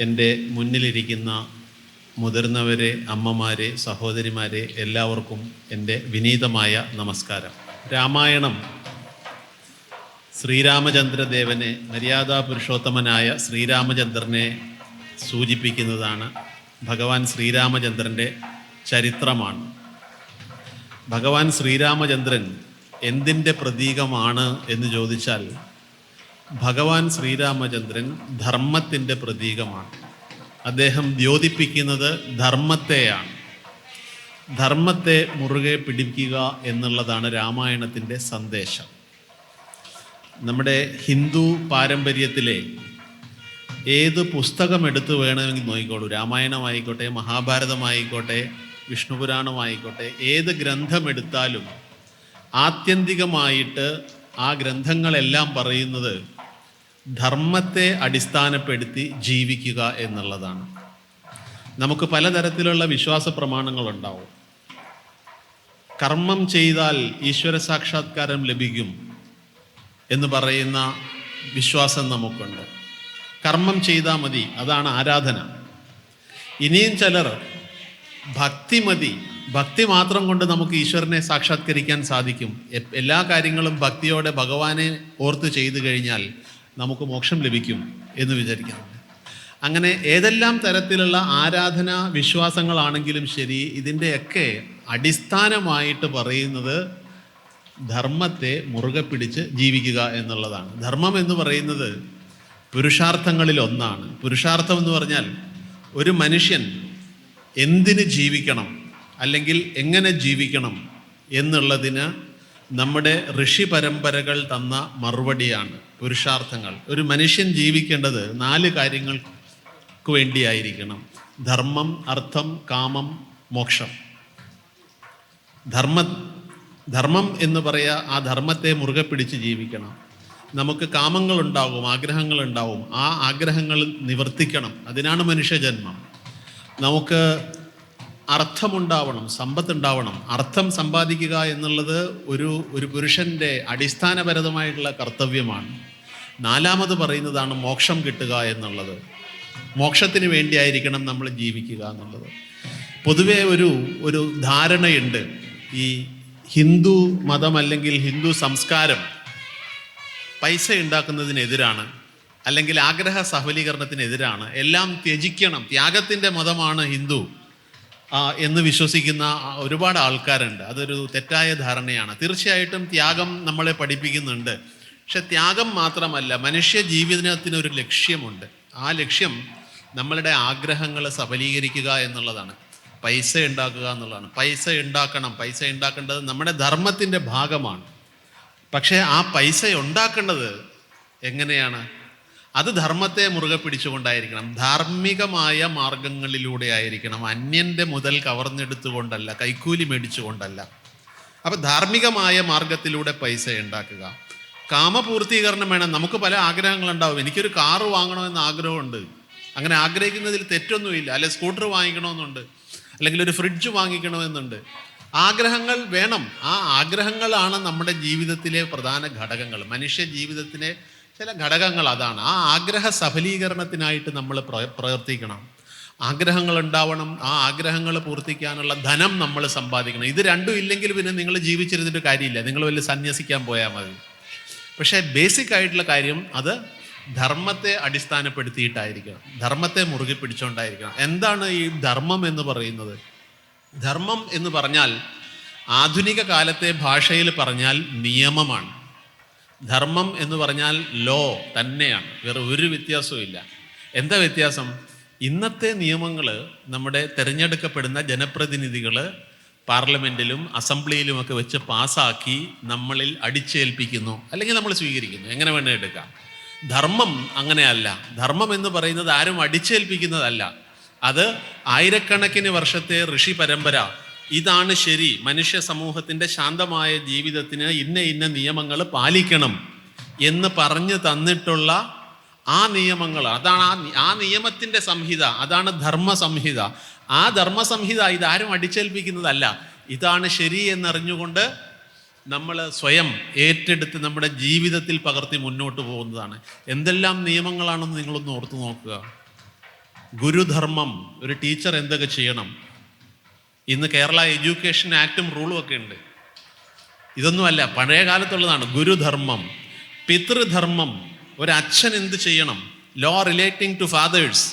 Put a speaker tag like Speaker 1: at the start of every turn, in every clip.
Speaker 1: എന്റെ മുന്നിലിരിക്കുന്ന മുതിർന്നവരെ അമ്മമാരെ സഹോദരിമാരെ എല്ലാവർക്കും എന്റെ വിനീതമായ നമസ്കാരം. രാമായണം ശ്രീരാമചന്ദ്രദേവനെ മര്യാദാ പുരുഷോത്തമനായ ശ്രീരാമചന്ദ്രനെ സൂചിപ്പിക്കുന്നതാണ് ഭഗവാൻ ശ്രീരാമചന്ദ്രന്റെ ചരിത്രമാണ്. ഭഗവാൻ ശ്രീരാമചന്ദ്രൻ എന്തിന്റെ പ്രതീകമാണ് എന്ന് ചോദിച്ചാൽ ഭഗവാൻ ശ്രീരാമചന്ദ്രൻ ധർമ്മത്തിന്റെ പ്രതീകമാണ്. അദ്ദേഹം ദ്യോതിപ്പിക്കുന്നത് ധർമ്മത്തെയാണ്. ധർമ്മത്തെ മുറുകെ പിടിക്കുക എന്നുള്ളതാണ് രാമായണത്തിന്റെ സന്ദേശം. നമ്മുടെ ഹിന്ദു പാരമ്പര്യത്തിലെ ഏത് പുസ്തകം എടുത്തു വേണമെങ്കിൽ നോക്കിക്കോളൂ. രാമായണമായിക്കോട്ടെ മഹാഭാരതമായിക്കോട്ടെ വിഷ്ണുപുരാണമായിക്കോട്ടെ ഏത് ഗ്രന്ഥമെടുത്താലും ആത്യന്തികമായിട്ട് ആ ഗ്രന്ഥങ്ങളെല്ലാം പറയുന്നത് ധർമ്മത്തെ അടിസ്ഥാനപ്പെടുത്തി ജീവിക്കുക എന്നുള്ളതാണ്. നമുക്ക് പലതരത്തിലുള്ള വിശ്വാസ പ്രമാണങ്ങളുണ്ടാവും. കർമ്മം ചെയ്താൽ ഈശ്വര സാക്ഷാത്കാരം ലഭിക്കും എന്ന് പറയുന്ന വിശ്വാസം നമുക്കുണ്ട്. കർമ്മം ചെയ്താൽ മതി അതാണ് ആരാധന. ഇനിയും ചിലർ ഭക്തി മതി ഭക്തി മാത്രം കൊണ്ട് നമുക്ക് ഈശ്വരനെ സാക്ഷാത്കരിക്കാൻ സാധിക്കും. എല്ലാ കാര്യങ്ങളും ഭക്തിയോടെ ഭഗവാനെ ഓർത്ത് ചെയ്തു കഴിഞ്ഞാൽ നമുക്ക് മോക്ഷം ലഭിക്കും എന്ന് വിചാരിക്കുന്നുണ്ട് അങ്ങനെ ഏതെല്ലാം തരത്തിലുള്ള ആരാധന വിശ്വാസങ്ങളാണെങ്കിലും ശരി ഇതിന്റെയൊക്കെ അടിസ്ഥാനമായിട്ട് പറയുന്നത് ധർമ്മത്തെ മുറുകെ പിടിച്ച് ജീവിക്കുക എന്നുള്ളതാണ്. ധർമ്മം എന്ന് പറയുന്നത് പുരുഷാർത്ഥങ്ങളിൽ ഒന്നാണ്. പുരുഷാർത്ഥം എന്ന് പറഞ്ഞാൽ ഒരു മനുഷ്യൻ എന്തിന് ജീവിക്കണം അല്ലെങ്കിൽ എങ്ങനെ ജീവിക്കണം എന്നുള്ളതിന് നമ്മുടെ ഋഷി പരമ്പരകൾ തന്ന മറുപടിയാണ് പുരുഷാർത്ഥങ്ങൾ. ഒരു മനുഷ്യൻ ജീവിക്കേണ്ടത് നാല് കാര്യങ്ങൾക്ക് വേണ്ടിയായിരിക്കണം. ധർമ്മം അർത്ഥം കാമം മോക്ഷം. ധർമ്മ ധർമ്മം എന്ന് പറയുക ആ ധർമ്മത്തെ മുറുകെ പിടിച്ച് ജീവിക്കണം. നമുക്ക് കാമങ്ങളുണ്ടാവും ആഗ്രഹങ്ങളുണ്ടാവും. ആ ആഗ്രഹങ്ങൾ നിവർത്തിക്കണം. അതിനാണ് മനുഷ്യജന്മം. നമുക്ക് അർത്ഥമുണ്ടാവണം സമ്പത്തുണ്ടാവണം. അർത്ഥം സമ്പാദിക്കുക എന്നുള്ളത് ഒരു ഒരു പുരുഷന്റെ അടിസ്ഥാനപരമായിട്ടുള്ള കർത്തവ്യമാണ്. നാലാമത് പറയുന്നതാണ് മോക്ഷം കിട്ടുക എന്നുള്ളത്. മോക്ഷത്തിന് വേണ്ടിയായിരിക്കണം നമ്മൾ ജീവിക്കുക എന്നുള്ളത്. പൊതുവേ ഒരു ഒരു ധാരണയുണ്ട്. ഈ ഹിന്ദു മതം അല്ലെങ്കിൽ ഹിന്ദു സംസ്കാരം പൈസ ഉണ്ടാക്കുന്നതിനെതിരാണ് അല്ലെങ്കിൽ ആഗ്രഹ സഫലീകരണത്തിനെതിരാണ്. എല്ലാം ത്യജിക്കണം. ത്യാഗത്തിന്റെ മതമാണ് ഹിന്ദു. എന്ന് വിശ്വസിക്കുന്ന ഒരുപാട് ആൾക്കാരുണ്ട്. അതൊരു തെറ്റായ ധാരണയാണ്. തീർച്ചയായിട്ടും ത്യാഗം നമ്മളെ പഠിപ്പിക്കുന്നുണ്ട്. പക്ഷെ ത്യാഗം മാത്രമല്ല മനുഷ്യ ജീവിതത്തിന് ഒരു ലക്ഷ്യമുണ്ട്. ആ ലക്ഷ്യം നമ്മളുടെ ആഗ്രഹങ്ങൾ സഫലീകരിക്കുക എന്നുള്ളതാണ്. പൈസ ഉണ്ടാക്കുക എന്നുള്ളതാണ്. പൈസ ഉണ്ടാക്കണം. പൈസ ഉണ്ടാക്കേണ്ടത് നമ്മുടെ ധർമ്മത്തിന്റെ ഭാഗമാണ്. പക്ഷേ ആ പൈസ ഉണ്ടാക്കേണ്ടത് എങ്ങനെയാണ്? അത് ധർമ്മത്തെ മുറുകെ പിടിച്ചുകൊണ്ടായിരിക്കണം. ധാർമ്മികമായ മാർഗങ്ങളിലൂടെ ആയിരിക്കണം. അന്യന്റെ മുതൽ കവർന്നെടുത്തുകൊണ്ടല്ല കൈക്കൂലി മേടിച്ചുകൊണ്ടല്ല. അപ്പം ധാർമ്മികമായ മാർഗത്തിലൂടെ പൈസ ഉണ്ടാക്കുക. കാമപൂർത്തീകരണം വേണം. നമുക്ക് പല ആഗ്രഹങ്ങളുണ്ടാവും. എനിക്കൊരു കാറ് വാങ്ങണമെന്ന് ആഗ്രഹമുണ്ട്. അങ്ങനെ ആഗ്രഹിക്കുന്നതിൽ തെറ്റൊന്നുമില്ല. അല്ലെ സ്കൂട്ടർ വാങ്ങിക്കണമെന്നുണ്ട്. അല്ലെങ്കിൽ ഒരു ഫ്രിഡ്ജ് വാങ്ങിക്കണമെന്നുണ്ട്. ആഗ്രഹങ്ങൾ വേണം. ആ ആഗ്രഹങ്ങളാണ് നമ്മുടെ ജീവിതത്തിലെ പ്രധാന ഘടകങ്ങൾ. മനുഷ്യ ജീവിതത്തിലെ ചില ഘടകങ്ങൾ അതാണ്. ആ ആഗ്രഹ സഫലീകരണത്തിനായിട്ട് നമ്മൾ പ്ര- പ്രവർത്തിക്കണം. ആഗ്രഹങ്ങൾ ഉണ്ടാവണം. ആ ആഗ്രഹങ്ങൾ പൂർത്തിക്കാനുള്ള ധനം നമ്മൾ സമ്പാദിക്കണം. ഇത് രണ്ടും ഇല്ലെങ്കിൽ പിന്നെ നിങ്ങൾ ജീവിച്ചിരുന്നിട്ട് കാര്യമില്ല. നിങ്ങൾ വലിയ സന്യസിക്കാൻ പോയാൽ മതി. പക്ഷേ ബേസിക് ആയിട്ടുള്ള കാര്യം അത് ധർമ്മത്തെ അടിസ്ഥാനപ്പെടുത്തിയിട്ടായിരിക്കണം. ധർമ്മത്തെ മുറുകെ പിടിച്ചുകൊണ്ടായിരിക്കണം എന്താണ് ഈ ധർമ്മം എന്ന് പറയുന്നത്? ധർമ്മം എന്ന് പറഞ്ഞാൽ ആധുനിക കാലത്തെ ഭാഷയിൽ പറഞ്ഞാൽ നിയമമാണ്. ധർമ്മം എന്ന് പറഞ്ഞാൽ ലോ തന്നെയാണ്. വേറെ ഒരു വ്യത്യാസവും എന്താ വ്യത്യാസം? ഇന്നത്തെ നിയമങ്ങൾ നമ്മുടെ തിരഞ്ഞെടുക്കപ്പെടുന്ന ജനപ്രതിനിധികൾ പാർലമെന്റിലും അസംബ്ലിയിലുമൊക്കെ വെച്ച് പാസ്സാക്കി നമ്മളിൽ അടിച്ചേൽപ്പിക്കുന്നു. അല്ലെങ്കിൽ നമ്മൾ സ്വീകരിക്കുന്നു. എങ്ങനെ വേണേൽ എടുക്കാം. ധർമ്മം അങ്ങനെയല്ല. ധർമ്മം എന്ന് പറയുന്നത് ആരും അടിച്ചേൽപ്പിക്കുന്നതല്ല. അത് ആയിരക്കണക്കിന് വർഷത്തെ ഋഷി പരമ്പര ഇതാണ് ശരി. മനുഷ്യ സമൂഹത്തിന്റെ ശാന്തമായ ജീവിതത്തിന് ഇന്ന ഇന്ന നിയമങ്ങൾ പാലിക്കണം എന്ന് പറഞ്ഞു തന്നിട്ടുള്ള ആ നിയമങ്ങൾ. അതാണ് ആ ആ നിയമത്തിന്റെ സംഹിത. അതാണ് ധർമ്മ സംഹിത. ആ ധർമ്മ സംഹിത ഇതാരും അടിച്ചേൽപ്പിക്കുന്നതല്ല. ഇതാണ് ശരി എന്നറിഞ്ഞുകൊണ്ട് നമ്മൾ സ്വയം ഏറ്റെടുത്ത് നമ്മുടെ ജീവിതത്തിൽ പകർത്തി മുന്നോട്ട് പോകുന്നതാണ്. എന്തെല്ലാം നിയമങ്ങളാണെന്ന് നിങ്ങളൊന്ന് ഓർത്തു നോക്കുക. ഗുരുധർമ്മം. ഒരു ടീച്ചർ എന്തൊക്കെ ചെയ്യണം? ഇന്ന് കേരള എഡ്യൂക്കേഷൻ ആക്ടും റൂളും ഒക്കെ ഉണ്ട്. ഇതൊന്നുമല്ല പഴയ കാലത്തുള്ളതാണ്. ഗുരുധർമ്മം പിതൃധർമ്മം ഒരച്ഛൻ എന്ത് ചെയ്യണം? ലോ റിലേറ്റിംഗ് ടു ഫാദേഴ്സ്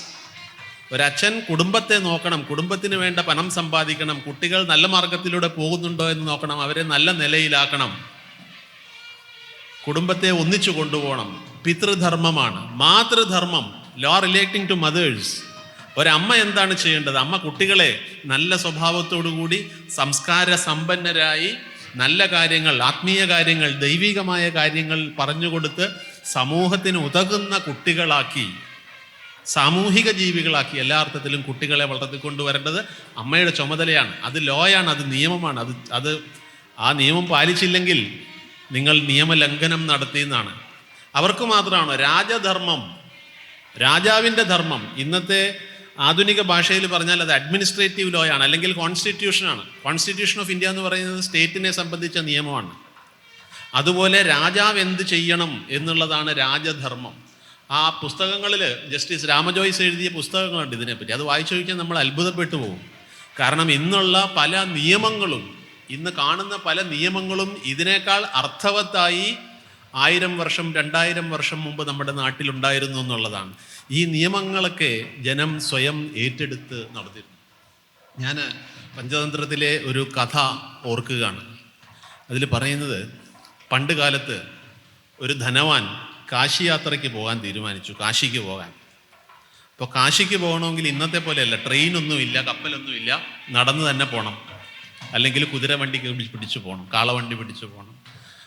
Speaker 1: ഒരച്ഛൻ കുടുംബത്തെ നോക്കണം കുടുംബത്തിന് വേണ്ട പണം സമ്പാദിക്കണം കുട്ടികൾ നല്ല മാർഗത്തിലൂടെ പോകുന്നുണ്ടോ എന്ന് നോക്കണം അവരെ നല്ല നിലയിലാക്കണം. കുടുംബത്തെ ഒന്നിച്ചു കൊണ്ടുപോകണം. പിതൃധർമ്മമാണ്. മാതൃധർമ്മം ലോ റിലേറ്റിംഗ് ടു മദേഴ്സ് ഒരമ്മ എന്താണ് ചെയ്യേണ്ടത്? അമ്മ കുട്ടികളെ നല്ല കൂടി സംസ്കാര സമ്പന്നരായി നല്ല കാര്യങ്ങൾ ആത്മീയ കാര്യങ്ങൾ ദൈവികമായ കാര്യങ്ങൾ പറഞ്ഞുകൊടുത്ത് സമൂഹത്തിന് ഉതകുന്ന കുട്ടികളാക്കി സാമൂഹിക ജീവികളാക്കി എല്ലാ അർത്ഥത്തിലും കുട്ടികളെ വളർത്തിക്കൊണ്ടുവരേണ്ടത് അമ്മയുടെ ചുമതലയാണ്. അത് ലോയാണ് അത് നിയമമാണ്. അത് അത് ആ നിയമം പാലിച്ചില്ലെങ്കിൽ നിങ്ങൾ നിയമലംഘനം നടത്തിയെന്നാണ്. അവർക്ക് മാത്രമാണ് രാജധർമ്മം? രാജാവിന്റെ ധർമ്മം. ഇന്നത്തെ ആധുനിക ഭാഷയിൽ പറഞ്ഞാൽ അത് അഡ്മിനിസ്ട്രേറ്റീവ് ലോ ആണ് അല്ലെങ്കിൽ കോൺസ്റ്റിറ്റ്യൂഷനാണ് കോൺസ്റ്റിറ്റ്യൂഷൻ ഓഫ് ഇന്ത്യ എന്ന് പറയുന്നത് സ്റ്റേറ്റിനെ സംബന്ധിച്ച നിയമമാണ്. അതുപോലെ രാജാവ് എന്ത് ചെയ്യണം എന്നുള്ളതാണ് രാജധർമ്മം. ആ പുസ്തകങ്ങളിൽ ജസ്റ്റിസ് രാമജോയിസ് എഴുതിയ പുസ്തകങ്ങളുണ്ട് ഇതിനെപ്പറ്റി. അത് വായിച്ചു കഴിഞ്ഞാൽ നമ്മൾ അത്ഭുതപ്പെട്ടു പോകും. കാരണം ഇന്നുള്ള പല നിയമങ്ങളും ഇന്ന് കാണുന്ന പല നിയമങ്ങളും ഇതിനേക്കാൾ അർത്ഥവത്തായി ആയിരം വർഷം രണ്ടായിരം വർഷം മുമ്പ് നമ്മുടെ നാട്ടിലുണ്ടായിരുന്നു എന്നുള്ളതാണ്. ഈ നിയമങ്ങളൊക്കെ ജനം സ്വയം ഏറ്റെടുത്ത് നടത്തിയിരുന്നു ഞാൻ പഞ്ചതന്ത്രത്തിലെ ഒരു കഥ ഓർക്കുകയാണ്. അതിൽ പറയുന്നത് പണ്ട് കാലത്ത് ഒരു ധനവാൻ കാശി യാത്രയ്ക്ക് പോകാൻ തീരുമാനിച്ചു കാശിക്ക് പോകാൻ. അപ്പോൾ കാശിക്ക് പോകണമെങ്കിൽ ഇന്നത്തെ പോലെയല്ല ട്രെയിനൊന്നുമില്ല കപ്പലൊന്നുമില്ല നടന്ന് തന്നെ പോകണം അല്ലെങ്കിൽ കുതിര പിടിച്ച് പിടി- പോകണം കാളവണ്ടി പിടിച്ച് പോകണം.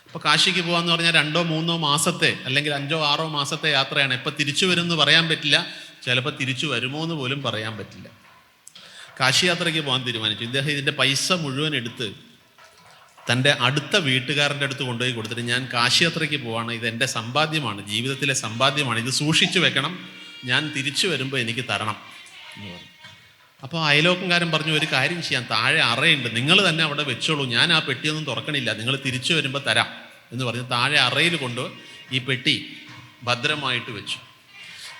Speaker 1: അപ്പോൾ കാശിക്ക് പോകാന്ന് പറഞ്ഞാൽ രണ്ടോ മൂന്നോ മാസത്തെ അല്ലെങ്കിൽ അഞ്ചോ ആറോ മാസത്തെ യാത്രയാണ്. ഇപ്പം തിരിച്ചു വരുമെന്ന് പറയാൻ പറ്റില്ല. ചിലപ്പോൾ തിരിച്ചു വരുമോ എന്ന് പോലും പറയാൻ പറ്റില്ല. കാശി യാത്രയ്ക്ക് പോകാൻ തീരുമാനിച്ചു. ഇദ്ദേഹം ഇതിന്റെ പൈസ മുഴുവൻ എടുത്ത് തന്റെ അടുത്ത വീട്ടുകാരന്റെ അടുത്ത് കൊണ്ടുപോയി കൊടുത്തിട്ട് ഞാൻ കാശി യാത്രയ്ക്ക് പോവാണ്. ഇത് എന്റെ സമ്പാദ്യമാണ്. ജീവിതത്തിലെ സമ്പാദ്യമാണ്. ഇത് സൂക്ഷിച്ചു വെക്കണം. ഞാൻ തിരിച്ചു വരുമ്പോൾ എനിക്ക് തരണം എന്ന് പറഞ്ഞു. അപ്പോൾ അയലോക്കംകാരൻ പറഞ്ഞു ഒരു കാര്യം ചെയ്യാൻ താഴെ അറയുണ്ട്. നിങ്ങൾ തന്നെ അവിടെ വെച്ചോളൂ. ഞാൻ ആ പെട്ടിയൊന്നും തുറക്കണില്ല. നിങ്ങൾ തിരിച്ചു വരുമ്പോൾ തരാം. എന്ന് പറഞ്ഞ് താഴെ അറയിൽ കൊണ്ട് ഈ പെട്ടി ഭദ്രമായിട്ട് വെച്ചു.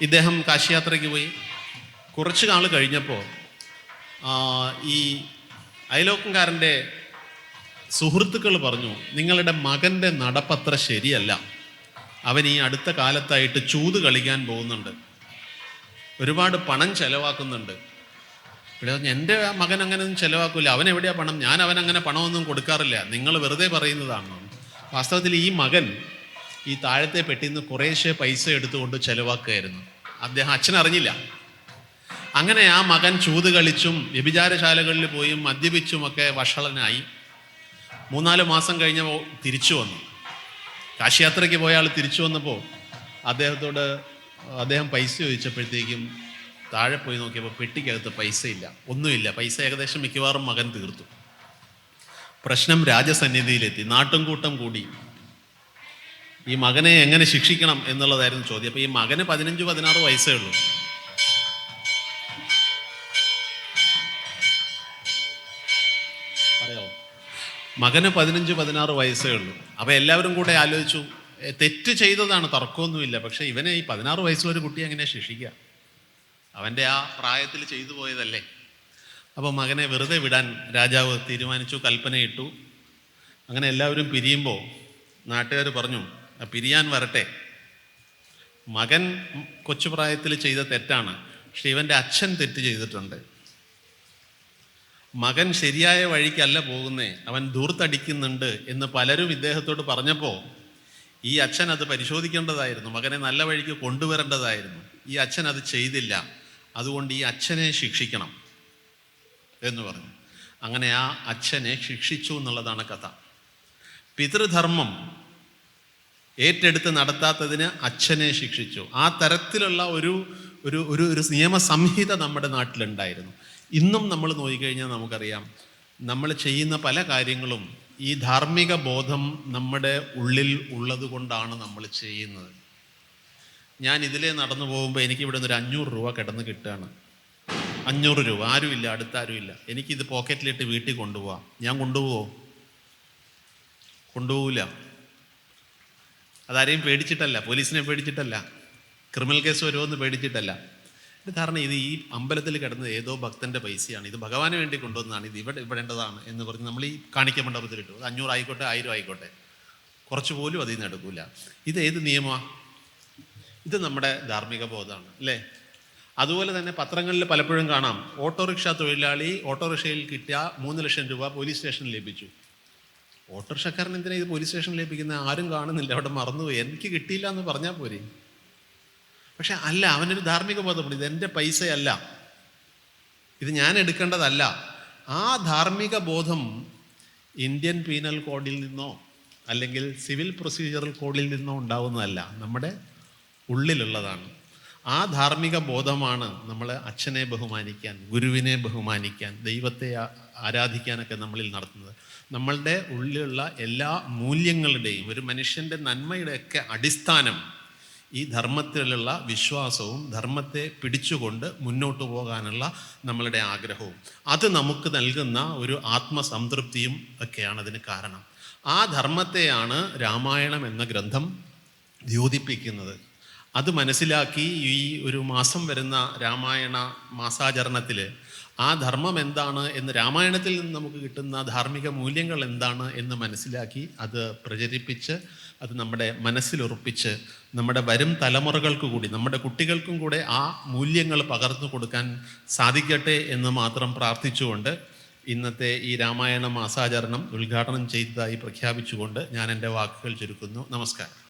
Speaker 1: ഇദ്ദേഹം കാശിയാത്രയ്ക്ക് പോയി. കുറച്ച് നാൾ കഴിഞ്ഞപ്പോൾ ഈ അയലോക്കംകാരന്റെ സുഹൃത്തുക്കൾ പറഞ്ഞു നിങ്ങളുടെ മകന്റെ നടപ്പത്ര ശരിയല്ല. അവൻ ഈ അടുത്ത കാലത്തായിട്ട് ചൂത് കളിക്കാൻ പോകുന്നുണ്ട്. ഒരുപാട് പണം ചെലവാക്കുന്നുണ്ട്. ഇവിടെ എന്റെ മകൻ അങ്ങനെ ഒന്നും ചെലവാക്കില്ല അവൻ എവിടെയാ പണം? ഞാൻ അവൻ അങ്ങനെ പണമൊന്നും കൊടുക്കാറില്ല. നിങ്ങൾ വെറുതെ പറയുന്നതാണ്? വാസ്തവത്തിൽ ഈ മകൻ ഈ താഴത്തെ പെട്ടിയിൽ നിന്ന് കുറേശ്ശെ പൈസ എടുത്തുകൊണ്ട് ചിലവാക്കുകയായിരുന്നു. അദ്ദേഹം അച്ഛൻ അറിഞ്ഞില്ല അങ്ങനെ ആ മകൻ ചൂത് കളിച്ചും വ്യഭിചാരശാലകളിൽ പോയും മദ്യപിച്ചുമൊക്കെ വഷളനായി മൂന്നാൽ മാസം കഴിഞ്ഞപ്പോൾ തിരിച്ചു വന്നു. കാശിയാത്രയ്ക്ക് പോയ ആൾ തിരിച്ചു വന്നപ്പോൾ അദ്ദേഹത്തോട് അദ്ദേഹം പൈസ ചോദിച്ചപ്പോഴത്തേക്കും താഴെ പോയി നോക്കിയപ്പോൾ പെട്ടിക്കകത്ത് പൈസയില്ല. ഒന്നുമില്ല. പൈസ ഏകദേശം മിക്കവാറും മകൻ തീർത്തു. പ്രശ്നം രാജസന്നിധിയിലെത്തി. നാട്ടും കൂട്ടം കൂടി. ഈ മകനെ എങ്ങനെ ശിക്ഷിക്കണം എന്നുള്ളതായിരുന്നു ചോദ്യം. അപ്പോൾ ഈ മകന് പതിനഞ്ച് പതിനാറ് വയസ്സേ ഉള്ളൂ. പറയാമോ മകന് പതിനഞ്ച് പതിനാറ് വയസ്സേ ഉള്ളൂ. അപ്പോൾ എല്ലാവരും കൂടെ ആലോചിച്ചു. തെറ്റ് ചെയ്തതാണ് തർക്കമൊന്നുമില്ല. പക്ഷേ ഇവനെ ഈ പതിനാറ് വയസ്സുള്ള ഒരു കുട്ടിയെ എങ്ങനെ ശിക്ഷിക്കുക? അവന്റെ ആ പ്രായത്തിൽ ചെയ്തു പോയതല്ലേ? അപ്പോൾ മകനെ വെറുതെ വിടാൻ രാജാവ് തീരുമാനിച്ചു കൽപ്പനയിട്ടു. അങ്ങനെ എല്ലാവരും പിരിയുമ്പോൾ നാട്ടുകാർ പറഞ്ഞു "ആ, പിരിയാൻ വരട്ടെ. മകൻ കൊച്ചുപ്രായത്തിൽ ചെയ്ത തെറ്റാണ്. പക്ഷെ ഇവന്റെ അച്ഛൻ തെറ്റ് ചെയ്തിട്ടുണ്ട്. മകൻ ശരിയായ വഴിക്കല്ല പോകുന്നേ. അവൻ ദൂർത്തടിക്കുന്നുണ്ട് എന്ന് പലരും ഇദ്ദേഹത്തോട് പറഞ്ഞപ്പോൾ ഈ അച്ഛൻ അത് പരിശോധിക്കേണ്ടതായിരുന്നു. മകനെ നല്ല വഴിക്ക് കൊണ്ടുവരേണ്ടതായിരുന്നു. ഈ അച്ഛൻ അത് ചെയ്തില്ല. അതുകൊണ്ട് ഈ അച്ഛനെ ശിക്ഷിക്കണം എന്ന് പറഞ്ഞു. അങ്ങനെ ആ അച്ഛനെ ശിക്ഷിച്ചു എന്നുള്ളതാണ് കഥ. പിതൃധർമ്മം ഏറ്റെടുത്ത് നടത്താത്തതിന് അച്ഛനെ ശിക്ഷിച്ചു. ആ തരത്തിലുള്ള ഒരു ഒരു ഒരു ഒരു നിയമസംഹിത നമ്മുടെ നാട്ടിലുണ്ടായിരുന്നു. ഇന്നും നമ്മൾ നോക്കിക്കഴിഞ്ഞാൽ നമുക്കറിയാം നമ്മൾ ചെയ്യുന്ന പല കാര്യങ്ങളും ഈ ധാർമ്മിക ബോധം നമ്മുടെ ഉള്ളിൽ ഉള്ളത് കൊണ്ടാണ് നമ്മൾ ചെയ്യുന്നത്. ഞാൻ ഇതിലേ നടന്നു പോകുമ്പോൾ എനിക്ക് ഇവിടെ നിന്ന് ഒരു അഞ്ഞൂറ് രൂപ കിടന്ന് കിട്ടുകയാണ് അഞ്ഞൂറ് രൂപ. ആരുമില്ല അടുത്താരുമില്ല. എനിക്കിത് പോക്കറ്റിലിട്ട് വീട്ടിൽ കൊണ്ടുപോവാം. ഞാൻ കൊണ്ടുപോവോ? കൊണ്ടുപോകില്ല അതാരെയും പേടിച്ചിട്ടല്ല. പോലീസിനെ പേടിച്ചിട്ടല്ല. ക്രിമിനൽ കേസ് വരുമോ എന്ന് പേടിച്ചിട്ടല്ല ധാരണ ഇത് ഈ അമ്പലത്തിൽ കിടന്നത് ഏതോ ഭക്തന്റെ പൈസയാണ്. ഇത് ഭഗവാന് വേണ്ടി കൊണ്ടുവന്നതാണ്. ഇത് ഇവിടെ ഇവിടേണ്ടതാണ് എന്ന് പറഞ്ഞ് നമ്മൾ ഈ കാണിക്ക മണ്ഡപത്തിൽ ഇട്ടു അഞ്ഞൂറ് ആയിക്കോട്ടെ ആയിരം ആയിക്കോട്ടെ. കുറച്ച് പോലും അതിൽ നിന്ന് എടുക്കില്ല ഇത് ഏത് നിയമമാണ് ഇത് നമ്മുടെ ധാർമ്മിക ബോധമാണ് അല്ലേ? അതുപോലെ തന്നെ പത്രങ്ങളിൽ പലപ്പോഴും കാണാം ഓട്ടോറിക്ഷ തൊഴിലാളി ഓട്ടോറിക്ഷയിൽ കിട്ടിയ മൂന്ന് ലക്ഷം രൂപ പോലീസ് സ്റ്റേഷനിൽ ലഭിച്ചു. ഓട്ടോറിക്ഷക്കാരൻ എന്തിനാ ഇത് പോലീസ് സ്റ്റേഷനിൽ ലഭിക്കുന്ന ആരും കാണുന്നില്ല അവിടെ മറന്നുപോയി. എനിക്ക് കിട്ടിയില്ല എന്ന് പറഞ്ഞാൽ പോരെ. പക്ഷെ അല്ല അവനൊരു ധാർമ്മിക ബോധമുണ്ട്. ഇത് എന്റെ പൈസയല്ല. ഇത് ഞാൻ എടുക്കേണ്ടതല്ല. ആ ധാർമ്മിക ബോധം ഇന്ത്യൻ പീനൽ കോഡിൽ നിന്നോ അല്ലെങ്കിൽ സിവിൽ പ്രൊസീജിയറൽ കോഡിൽ നിന്നോ ഉണ്ടാവുന്നതല്ല. നമ്മുടെ ഉള്ളിലുള്ളതാണ്. ആ ധാർമ്മിക ബോധമാണ് നമ്മൾ അച്ഛനെ ബഹുമാനിക്കാൻ ഗുരുവിനെ ബഹുമാനിക്കാൻ ദൈവത്തെ ആരാധിക്കാനൊക്കെ നമ്മളിൽ നടത്തുന്നത്. നമ്മളുടെ ഉള്ളിലുള്ള എല്ലാ മൂല്യങ്ങളുടെയും ഒരു മനുഷ്യന്റെ നന്മയുടെയൊക്കെ അടിസ്ഥാനം ഈ ധർമ്മത്തിലുള്ള വിശ്വാസവും ധർമ്മത്തെ പിടിച്ചുകൊണ്ട് മുന്നോട്ട് പോകാനുള്ള നമ്മളുടെ ആഗ്രഹവും. അത് നമുക്ക് നൽകുന്ന ഒരു ആത്മസംതൃപ്തിയും ഒക്കെയാണ് അതിന് കാരണം. ആ ധർമ്മത്തെയാണ് രാമായണം എന്ന ഗ്രന്ഥം ദ്യോതിപ്പിക്കുന്നത്. അത് മനസ്സിലാക്കി ഈ ഒരു മാസം വരുന്ന രാമായണ മാസാചരണത്തിൽ ആ ധർമ്മം എന്താണ് എന്ന് രാമായണത്തിൽ നിന്ന് നമുക്ക് കിട്ടുന്ന ധാർമ്മിക മൂല്യങ്ങൾ എന്താണ് എന്ന് മനസ്സിലാക്കി അത് പ്രചരിപ്പിച്ച് അത് നമ്മുടെ മനസ്സിലുറപ്പിച്ച് നമ്മുടെ വരും തലമുറകൾക്ക് കൂടി നമ്മുടെ കുട്ടികൾക്കും കൂടെ ആ മൂല്യങ്ങൾ പകർന്നു കൊടുക്കാൻ സാധിക്കട്ടെ എന്ന് മാത്രം പ്രാർത്ഥിച്ചുകൊണ്ട് ഇന്നത്തെ ഈ രാമായണ മാസാചരണം ഉദ്ഘാടനം ചെയ്തതായി പ്രഖ്യാപിച്ചുകൊണ്ട് ഞാൻ എന്റെ വാക്കുകൾ ചുരുക്കുന്നു. നമസ്കാരം.